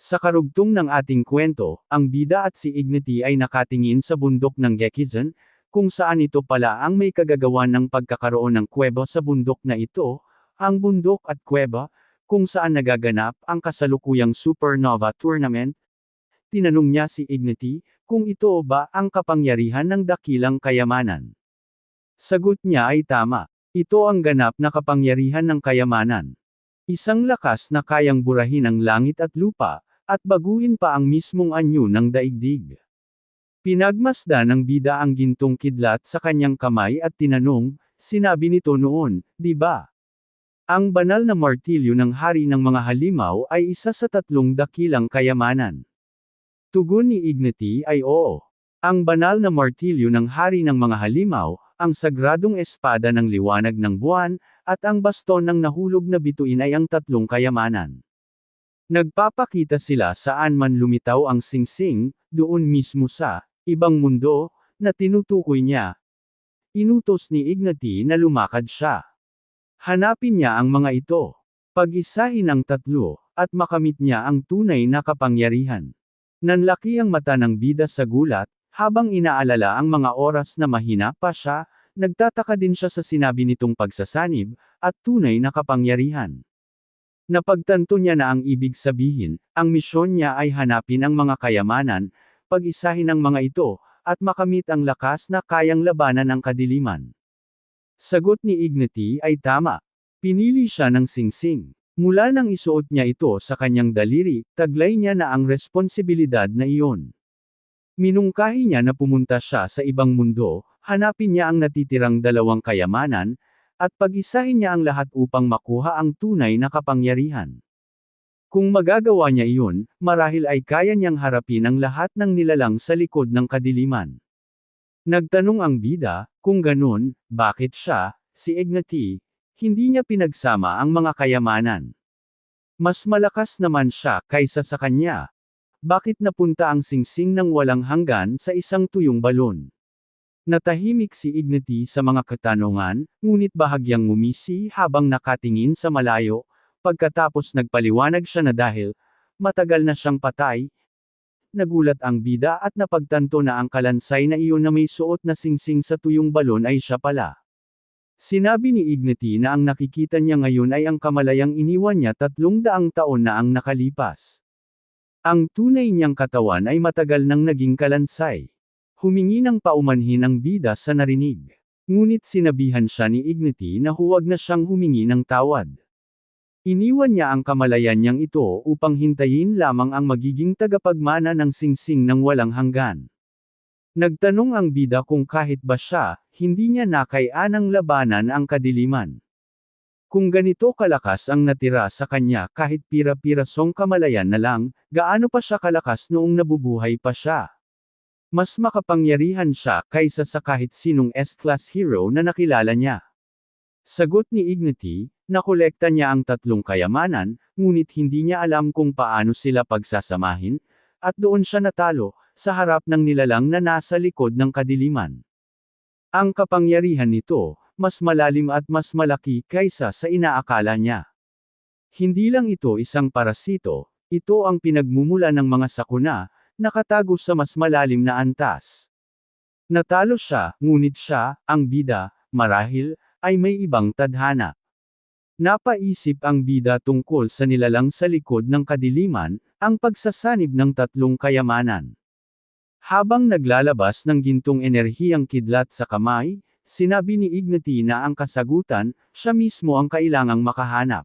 Sa karugtong ng ating kwento, ang bida at si Ignity ay nakatingin sa bundok ng Gekizan, kung saan ito pala ang may kagagawan ng pagkakaroon ng kuweba sa bundok na ito, ang bundok at kuweba, kung saan nagaganap ang kasalukuyang supernova tournament. Tinanong niya si Ignity, kung ito ba ang kapangyarihan ng dakilang kayamanan. Sagot niya ay tama. Ito ang ganap na kapangyarihan ng kayamanan. Isang lakas na kayang burahin ang langit at lupa, at baguhin pa ang mismong anyo ng daigdig. Pinagmasda ng bida ang gintong kidlat sa kanyang kamay at tinanong, sinabi nito noon, di ba? Ang banal na martilyo ng hari ng mga halimaw ay isa sa tatlong dakilang kayamanan. Tugon ni Ignity ay oo. Ang banal na martilyo ng hari ng mga halimaw, ang sagradong espada ng liwanag ng buwan, at ang baston ng nahulog na bituin ay ang tatlong kayamanan. Nagpapakita sila saan man lumitaw ang singsing, doon mismo sa ibang mundo na tinutukoy niya. Inutos ni Ignati na lumakad siya. Hanapin niya ang mga ito. Pag-isahin ang tatlo, at makamit niya ang tunay na kapangyarihan. Nanlaki ang mata ng bida sa gulat, habang inaalala ang mga oras na mahina pa siya, nagtataka din siya sa sinabi nitong pagsasanib, at tunay na kapangyarihan. Napagtanto niya na ang ibig sabihin, ang misyon niya ay hanapin ang mga kayamanan, pag-isahin ang mga ito, at makamit ang lakas na kayang labanan ang kadiliman. Sagot ni Ignati ay tama. Pinili siya ng singsing. Mula nang isuot niya ito sa kanyang daliri, taglay niya na ang responsibilidad na iyon. Minungkahi niya na pumunta siya sa ibang mundo, hanapin niya ang natitirang dalawang kayamanan, at pag-isahin niya ang lahat upang makuha ang tunay na kapangyarihan. Kung magagawa niya iyon, marahil ay kaya niyang harapin ang lahat ng nilalang sa likod ng kadiliman. Nagtanong ang bida, kung ganun, bakit siya, si Ignati, hindi niya pinagsama ang mga kayamanan. Mas malakas naman siya kaysa sa kanya, bakit napunta ang singsing ng walang hanggan sa isang tuyong balon? Natahimik si Ignati sa mga katanungan, ngunit bahagyang ngumisi habang nakatingin sa malayo, pagkatapos nagpaliwanag siya na dahil, matagal na siyang patay. Nagulat ang bida at napagtanto na ang kalansay na iyon na may suot na singsing sa tuyong balon ay siya pala. Sinabi ni Ignati na ang nakikita niya ngayon ay ang kamalayang iniwan niya tatlong daang taon na ang nakalipas. Ang tunay niyang katawan ay matagal nang naging kalansay. Humingi ng paumanhin ang bida sa narinig. Ngunit sinabihan siya ni Ignati na huwag na siyang humingi ng tawad. Iniwan niya ang kamalayan niyang ito upang hintayin lamang ang magiging tagapagmana ng singsing ng walang hanggan. Nagtanong ang bida kung kahit ba siya, hindi niya nakayanang labanan ang kadiliman. Kung ganito kalakas ang natira sa kanya kahit pira-pirasong kamalayan na lang, gaano pa siya kalakas noong nabubuhay pa siya? Mas makapangyarihan siya kaysa sa kahit sinong S-class hero na nakilala niya. Sagot ni Ignati, nakolekta niya ang tatlong kayamanan, ngunit hindi niya alam kung paano sila pagsasamahin, at doon siya natalo, sa harap ng nilalang na nasa likod ng kadiliman. Ang kapangyarihan nito, mas malalim at mas malaki kaysa sa inaakala niya. Hindi lang ito isang parasito, ito ang pinagmumula ng mga sakuna, nakatago sa mas malalim na antas. Natalo siya, ngunit siya, ang bida, marahil, ay may ibang tadhana. Napaisip ang bida tungkol sa nilalang sa likod ng kadiliman, ang pagsasanib ng tatlong kayamanan. Habang naglalabas ng gintong enerhiyang kidlat sa kamay, Sinabi ni Ignati na ang kasagutan, siya mismo ang kailangang makahanap.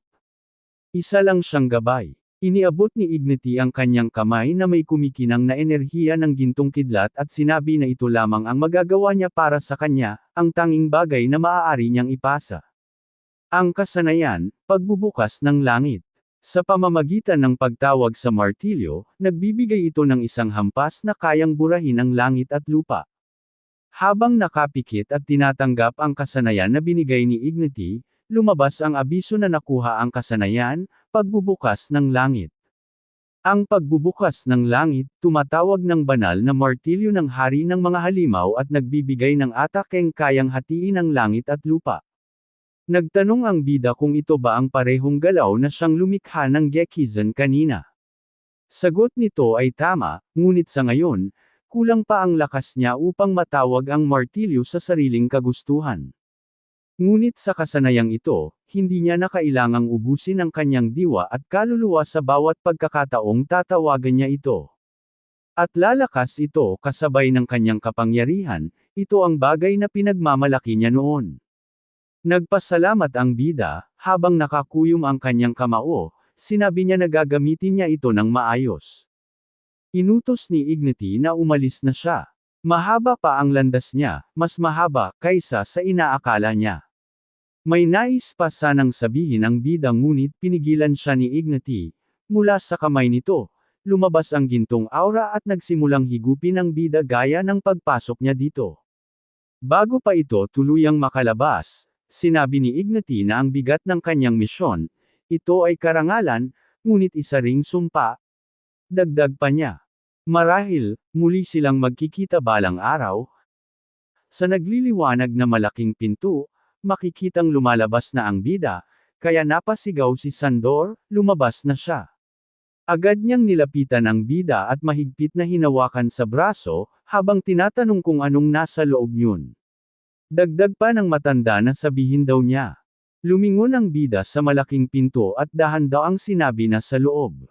Isa lang siyang gabay. Iniabot ni Ignati ang kanyang kamay na may kumikinang na enerhiya ng gintong kidlat at sinabi na ito lamang ang magagawa niya para sa kanya, ang tanging bagay na maaari niyang ipasa. Ang kasanayan, pagbubukas ng langit. Sa pamamagitan ng pagtawag sa martilyo, nagbibigay ito ng isang hampas na kayang burahin ang langit at lupa. Habang nakapikit at tinatanggap ang kasanayan na binigay ni Ignati, lumabas ang abiso na nakuha ang kasanayan, pagbubukas ng langit. Ang pagbubukas ng langit, tumatawag ng banal na martilyo ng hari ng mga halimaw at nagbibigay ng atakeng kayang hatiin ang langit at lupa. Nagtanong ang bida kung ito ba ang parehong galaw na siyang lumikha ng Gekizan kanina. Sagot nito ay tama, ngunit sa ngayon, kulang pa ang lakas niya upang matawag ang martilyo sa sariling kagustuhan. Ngunit sa kasanayang ito, hindi niya na kailangang ubusin ang kanyang diwa at kaluluwa sa bawat pagkakataong tatawagan niya ito. At lalakas ito kasabay ng kanyang kapangyarihan, ito ang bagay na pinagmamalaki niya noon. Nagpasalamat ang bida, habang nakakuyom ang kanyang kamao, sinabi niya na gagamitin niya ito ng maayos. Inutos ni Ignity na umalis na siya. Mahaba pa ang landas niya, mas mahaba kaysa sa inaakala niya. May nais pa sanang sabihin ang bida ngunit pinigilan siya ni Ignity. Mula sa kamay nito, lumabas ang gintong aura at nagsimulang higupin ang bida gaya ng pagpasok niya dito. Bago pa ito tuluyang makalabas, sinabi ni Ignity na ang bigat ng kanyang misyon, ito ay karangalan, ngunit isa ring sumpa. Dagdag pa niya. Marahil, muli silang magkikita balang araw. Sa nagliliwanag na malaking pinto, makikitang lumalabas na ang bida, kaya napasigaw si Sandor, lumabas na siya. Agad niyang nilapitan ang bida at mahigpit na hinawakan sa braso, habang tinatanong kung anong nasa loob yun. Dagdag pa ng matanda na sabihin daw niya. Lumingon ang bida sa malaking pinto at dahan daw ang sinabi na sa loob.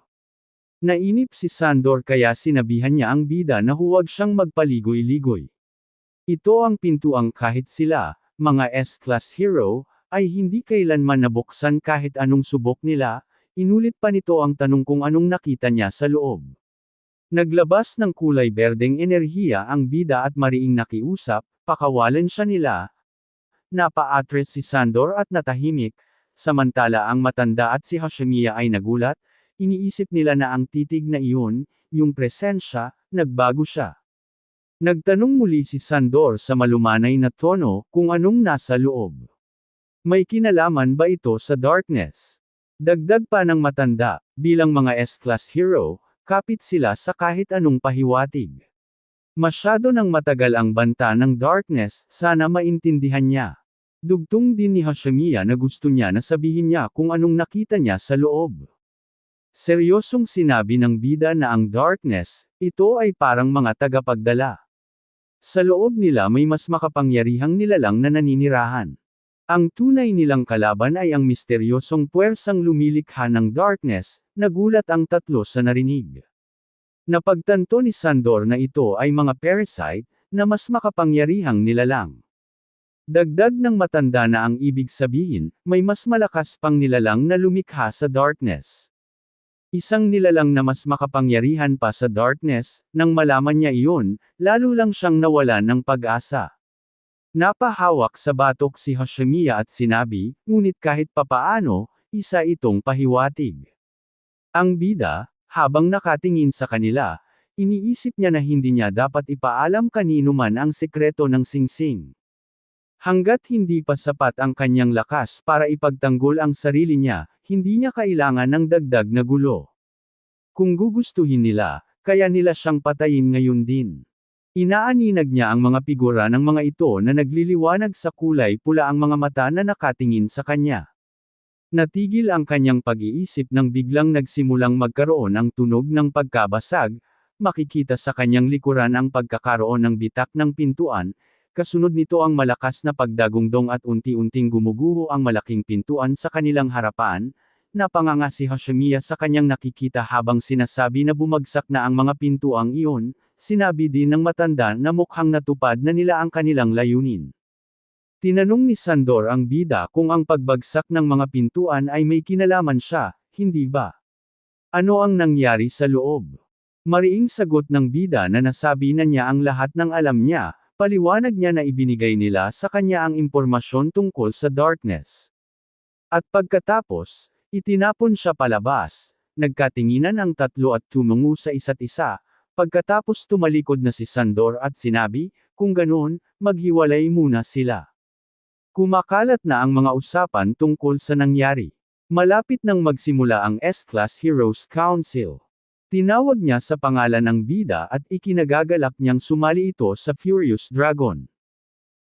Nainip si Sandor kaya sinabihan niya ang bida na huwag siyang magpaligoy-ligoy. Ito ang pintuang kahit sila, mga S-class hero, ay hindi kailanman nabuksan kahit anong subok nila, inulit pa nito ang tanong kung anong nakita niya sa loob. Naglabas ng kulay berdeng enerhiya ang bida at mariing nakiusap, pakawalan siya nila. Napaatres si Sandor at natahimik, samantala ang matanda at si Hashimiya ay nagulat, iniisip nila na ang titig na iyon, yung presensya, nagbago siya. Nagtanong muli si Sandor sa malumanay na tono kung anong nasa loob. May kinalaman ba ito sa darkness? Dagdag pa ng matanda, bilang mga S-class hero, kapit sila sa kahit anong pahiwatig. Masyado nang matagal ang banta ng darkness, sana maintindihan niya. Dugtong din ni Hashimiya na gusto niya na sabihin niya kung anong nakita niya sa loob. Seryosong sinabi ng bida na ang darkness, ito ay parang mga tagapagdala. Sa loob nila may mas makapangyarihang nilalang na naninirahan. Ang tunay nilang kalaban ay ang misteryosong puwersang lumilikha ng darkness, nagulat ang tatlo sa narinig. Napagtanto ni Sandor na ito ay mga parasite, na mas makapangyarihang nilalang. Dagdag ng matanda na ang ibig sabihin, may mas malakas pang nilalang na lumikha sa darkness. Isang nilalang na mas makapangyarihan pa sa darkness, nang malaman niya iyon, lalo lang siyang nawalan ng pag-asa. Napahawak sa batok si Hashimiya at sinabi, ngunit kahit papaano, isa itong pahiwatig. Ang bida, habang nakatingin sa kanila, iniisip niya na hindi niya dapat ipaalam kanino man ang sekreto ng singsing. Hanggat hindi pa sapat ang kanyang lakas para ipagtanggol ang sarili niya, hindi niya kailangan ng dagdag na gulo. Kung gugustuhin nila, kaya nila siyang patayin ngayon din. Inaaninag niya ang mga figura ng mga ito na nagliliwanag sa kulay pula ang mga mata na nakatingin sa kanya. Natigil ang kanyang pag-iisip nang biglang nagsimulang magkaroon ang tunog ng pagkabasag, makikita sa kanyang likuran ang pagkakaroon ng bitak ng pintuan, Kasunod nito ang malakas na pagdagungdong at unti-unting gumuguho ang malaking pintuan sa kanilang harapan, napanganga si Hashimiya sa kanyang nakikita habang sinasabi na bumagsak na ang mga pintuang iyon, sinabi din ng matanda na mukhang natupad na nila ang kanilang layunin. Tinanong ni Sandor ang bida kung ang pagbagsak ng mga pintuan ay may kinalaman siya, hindi ba? Ano ang nangyari sa loob? Mariing sagot ng bida na nasabi na niya ang lahat ng alam niya, Paliwanag niya na ibinigay nila sa kanya ang impormasyon tungkol sa darkness. At pagkatapos, itinapon siya palabas, nagkatinginan ang tatlo at tumungo sa isa't isa, pagkatapos tumalikod na si Sandor at sinabi, kung ganoon, maghiwalay muna sila. Kumakalat na ang mga usapan tungkol sa nangyari. Malapit nang magsimula ang S-Class Heroes Council. Tinawag niya sa pangalan ng bida at ikinagagalak niyang sumali ito sa Furious Dragon.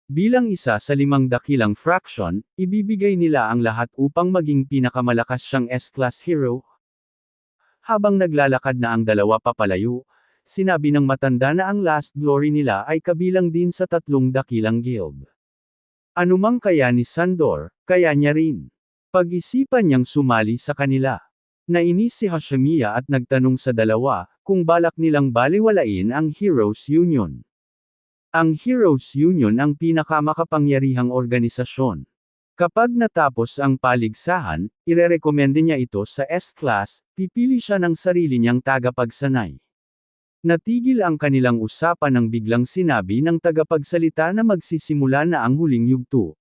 Bilang isa sa limang dakilang fraction, ibibigay nila ang lahat upang maging pinakamalakas siyang S-class hero. Habang naglalakad na ang dalawa papalayo, sinabi ng matanda na ang last glory nila ay kabilang din sa tatlong dakilang guild. Anumang kaya ni Sandor, kaya niya rin. Pag-isipan niyang sumali sa kanila. Nainis si Hashemiya at nagtanong sa dalawa, kung balak nilang baliwalain ang Heroes Union. Ang Heroes Union ang pinakamakapangyarihang organisasyon. Kapag natapos ang paligsahan, irerekomende niya ito sa S-Class, pipili siya ng sarili niyang tagapagsanay. Natigil ang kanilang usapan nang biglang sinabi ng tagapagsalita na magsisimula na ang huling yugto.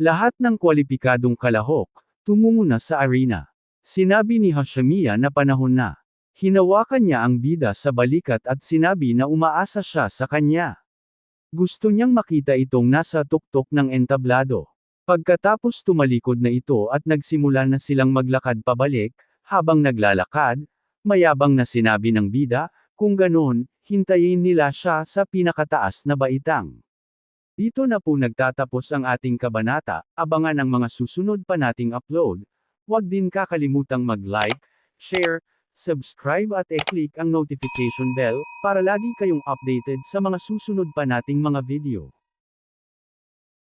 Lahat ng kwalipikadong kalahok, tumungo na sa arena. Sinabi ni Hashemiya na panahon na. Hinawakan niya ang bida sa balikat at sinabi na umaasa siya sa kanya. Gusto niyang makita itong nasa tuktok ng entablado. Pagkatapos tumalikod na ito at nagsimula na silang maglakad pabalik, habang naglalakad, mayabang na sinabi ng bida, kung ganon, hintayin nila siya sa pinakataas na baitang. Dito na po nagtatapos ang ating kabanata, abangan ang mga susunod pa nating upload. Huwag din kakalimutang mag-like, share, subscribe at e-click ang notification bell, para lagi kayong updated sa mga susunod pa nating mga video.